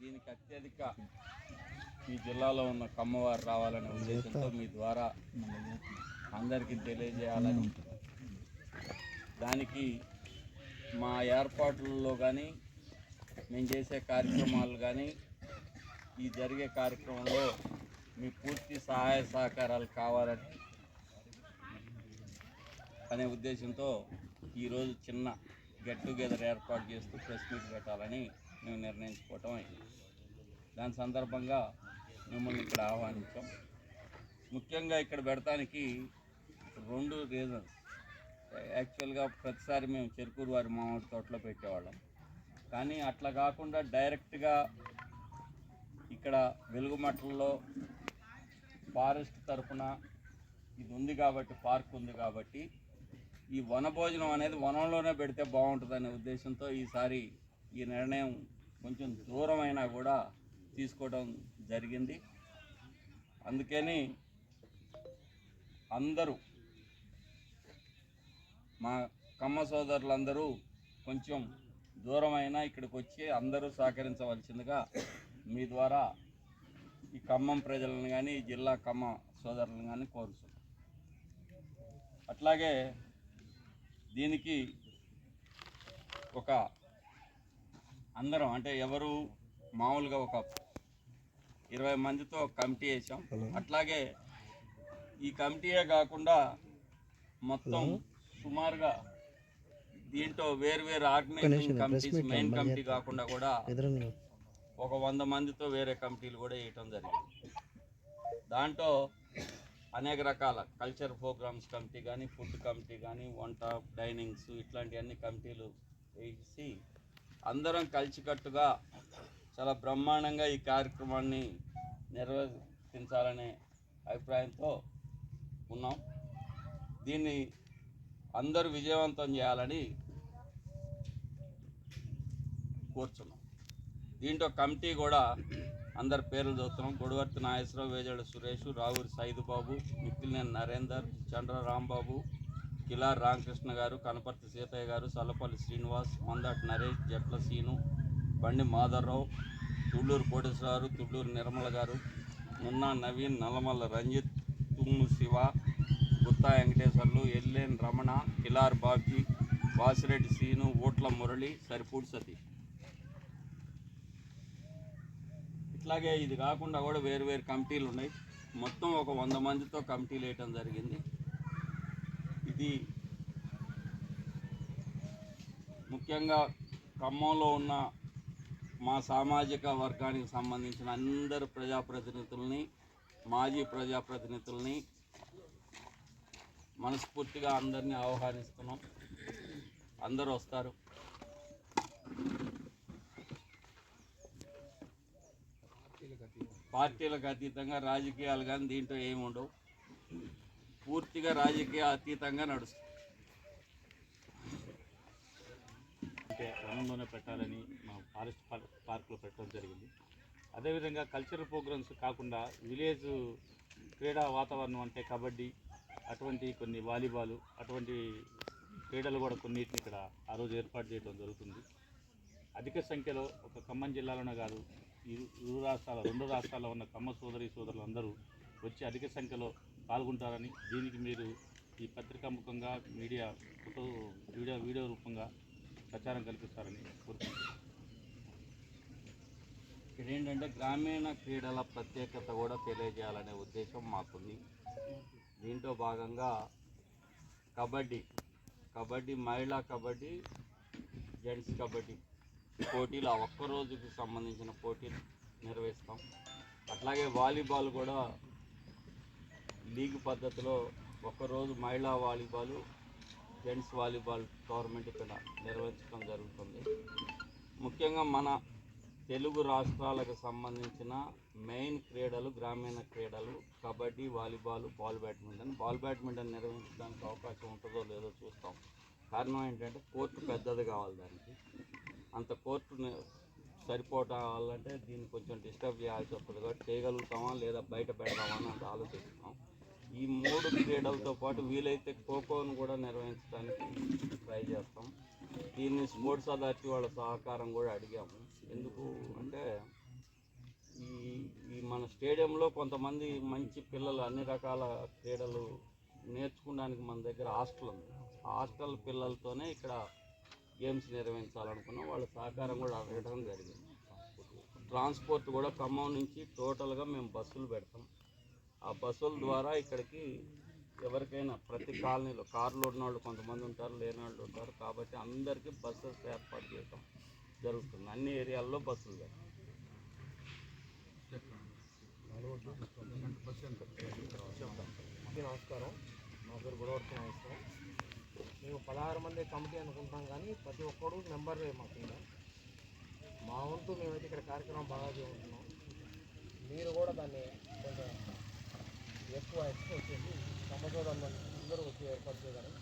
దీనికి అత్యధిక ఈ జిల్లాలో ఉన్న కమ్మవారు రావాలనే ఉద్దేశంతో మీ ద్వారా అందరికీ తెలియజేయాలని దానికి మా ఏర్పాట్లలో కానీ మేము చేసే కార్యక్రమాలు కానీ ఈ జరిగే కార్యక్రమంలో మీ పూర్తి సహాయ సహకారాలు కావాలని అనే ఉద్దేశంతో ఈరోజు చిన్న గెట్ టుగెదర్ ఏర్పాటు చేస్తూ ప్రెస్ మీట్ పెట్టాలని మేము నిర్ణయించుకోవటం అయింది. దాని సందర్భంగా మిమ్మల్ని ఇక్కడ ఆహ్వానించాం. ముఖ్యంగా ఇక్కడ పెడతానికి రెండు రీజన్స్ యాక్చువల్గా ప్రతిసారి మేము చెరుకూరు వారి మామిడి తోటలో పెట్టేవాళ్ళం. కానీ అట్లా కాకుండా డైరెక్ట్గా ఇక్కడ వెలుగుమట్టల్లో ఫారెస్ట్ తరఫున ఇది ఉంది కాబట్టి పార్క్ ఉంది కాబట్టి ఈ వనభోజనం అనేది వనంలోనే పెడితే బాగుంటుందనే ఉద్దేశంతో ఈసారి ఈ నిర్ణయం కొంచెం దూరమైనా కూడా తీసుకోవడం జరిగింది. అందుకని అందరూ మా కమ్మ సోదరులందరూ కొంచెం దూరమైనా ఇక్కడికి వచ్చి అందరూ సహకరించవలసిందిగా మీ ద్వారా ఈ ఖమ్మం ప్రజలను కానీ ఈ జిల్లా ఖమ్మ సోదరులను కానీ కోరుతున్నాం అట్లాగే దీనికి ఒక అందరం అంటే ఎవరు మామూలుగా ఒక ఇరవై మందితో కమిటీ వేసాం. అట్లాగే ఈ కమిటీయే కాకుండా మొత్తం సుమారుగా దీంట్లో వేరు వేరు ఆర్గనైజింగ్ కమిటీస్ మెయిన్ కమిటీ కాకుండా కూడా ఒక వంద మందితో వేరే కమిటీలు కూడా వేయటం జరిగింది. దాంట్లో అనేక రకాల కల్చర్ ప్రోగ్రామ్స్ కమిటీ కానీ ఫుడ్ కమిటీ కానీ వంట డైనింగ్స్ ఇట్లాంటి అన్ని కమిటీలు వేసి అందరం కలిసికట్టుగా చాలా బ్రహ్మాండంగా ఈ కార్యక్రమాన్ని నిర్వర్తించాలనే అభిప్రాయంతో ఉన్నాం. దీన్ని అందరూ విజయవంతం చేయాలని కోరుచున్నాం. దీంట్లో కమిటీ కూడా అందరి పేర్లు చూస్తున్నాం గొడవర్తి నాగేశ్వరరావు వేజాడ సురేష్ రావూరి సైదుబాబు మిక్కిలినేని నరేందర్ చంద్ర రాంబాబు కిలార్ రామకృష్ణ గారు కనపర్తి సీతయ్య గారు సల్లపల్లి శ్రీనివాస్ మందాటి నరేష్ జట్ల సీను బండి మాధవరావు తుళ్ళూరు కోటేశ్వరరావు తుళ్ళూరు నిర్మల గారు మున్నా నవీన్ నల్లమల్ల రంజిత్ తుమ్ము శివ గుత్తా వెంకటేశ్వర్లు ఎల్లేన్ రమణ కిలార్ బాబీ వాసిరెడ్డి సీను ఓట్ల మురళి సరిపూడి సతీష్. ఇట్లాగే ఇది కాకుండా కూడా వేరు వేరు కమిటీలు ఉన్నాయి. మొత్తం ఒక వంద మందితో కమిటీలు వేయటం జరిగింది. ఇది ముఖ్యంగా ఖమ్మంలో ఉన్న మా సామాజిక వర్గానికి సంబంధించిన అందరు ప్రజాప్రతినిధుల్ని మాజీ ప్రజాప్రతినిధుల్ని మనస్ఫూర్తిగా అందరినీ ఆహ్వానిస్తున్నాం. అందరూ వస్తారు. పార్టీలకు అతీతంగా రాజకీయాలు కానీ దీంట్లో ఏమి ఉండవు. పూర్తిగా రాజకీయ అతీతంగా నడుస్తుంది. అంటే వనంలోనే పెట్టాలని మా ఫారెస్ట్ పార్క్ పార్క్లో పెట్టడం జరిగింది. అదేవిధంగా కల్చరల్ ప్రోగ్రామ్స్ కాకుండా విలేజ్ క్రీడా వాతావరణం అంటే కబడ్డీ అటువంటి కొన్ని వాలీబాల్ అటువంటి క్రీడలు కూడా కొన్నిటిని ఇక్కడ ఆ రోజు ఏర్పాటు చేయడం జరుగుతుంది. అధిక సంఖ్యలో ఒక ఖమ్మం జిల్లాలోనే కాదు ఇరు ఇరు రాష్ట్రాల రెండు రాష్ట్రాల్లో ఉన్న ఖమ్మ సోదరి సోదరులు అందరూ వచ్చి అధిక సంఖ్యలో పాల్గొంటారని దీనికి మీరు ఈ పత్రికా ముఖంగా మీడియా ఫోటో వీడియో వీడియో రూపంగా ప్రచారం కల్పిస్తారని కోరుకుంటున్నాను. ఇక్కడ ఏంటంటే గ్రామీణ క్రీడల ప్రత్యేకత కూడా తెలియజేయాలనే ఉద్దేశం మాకుంది. దీంట్లో భాగంగా కబడ్డీ కబడ్డీ మహిళా కబడ్డీ జెంట్స్ కబడ్డీ పోటీలు ఆ ఒక్క రోజుకి సంబంధించిన పోటీలు నిర్వహిస్తాం. అట్లాగే వాలీబాల్ కూడా లీగ్ పద్ధతిలో ఒకరోజు మహిళా వాలీబాల్ జెంట్స్ వాలీబాల్ టోర్నమెంట్ ఇక్కడ నిర్వహించడం జరుగుతుంది. ముఖ్యంగా మన తెలుగు రాష్ట్రాలకు సంబంధించిన మెయిన్ క్రీడలు గ్రామీణ క్రీడలు kabaddi volleyball ball badminton. Ball badminton నిర్వహించడానికి అవకాశం ఉంటుందో లేదో చూస్తాం. కారణం ఏంటంటే కోర్టు పెద్దది కావాలి దానికి. అంత కోర్టు సరిపోవాలంటే దీన్ని కొంచెం డిస్టర్బ్ చేయాల్సి వస్తుంది. కాబట్టి చేయగలుగుతామా లేదా బయట పెడదామా అని ఆలోచిస్తున్నాం ఈ మూడు క్రీడలతో పాటు వీలైతే ఖోఖోను కూడా నిర్వహించడానికి ట్రై చేస్తాం. దీన్ని స్పోర్ట్స్ అథారిటీ వాళ్ళ సహకారం కూడా అడిగాము. ఎందుకు అంటే ఈ ఈ మన స్టేడియంలో కొంతమంది మంచి పిల్లలు అన్ని రకాల క్రీడలు నేర్చుకోవడానికి మన దగ్గర హాస్టల్ ఉంది. హాస్టల్ పిల్లలతోనే ఇక్కడ గేమ్స్ నిర్వహించాలనుకున్నాం. వాళ్ళ సహకారం కూడా అడగడం జరిగింది. ట్రాన్స్పోర్ట్ కూడా ఖమ్మం నుంచి టోటల్గా మేము బస్సులు పెడతాం. ఆ బస్సుల ద్వారా ఇక్కడికి ఎవరికైనా ప్రతి కాలనీలో కార్లు ఉన్న వాళ్ళు కొంతమంది ఉంటారు లేని వాళ్ళు ఉంటారు. కాబట్టి అందరికీ బస్సెస్ ఏర్పాటు చేయటం జరుగుతుంది. అన్ని ఏరియాల్లో బస్సులు పెడతాం నమస్కారం. నా పేరు గుడవర్తి నమస్కారం మేము పదహారు మంది కమిటీ అనుకుంటాం కానీ ప్రతి ఒక్కడు మెంబర్ మాకు మా వంతు మేమైతే ఇక్కడ కార్యక్రమం బాగా చేస్తున్నాం. మీరు కూడా దాన్ని కొంచెం ఎక్కువ ఎక్స్ప్రెస్ చేసి సంబంధం అందరూ వచ్చి ఏర్పాటు చేయగలరు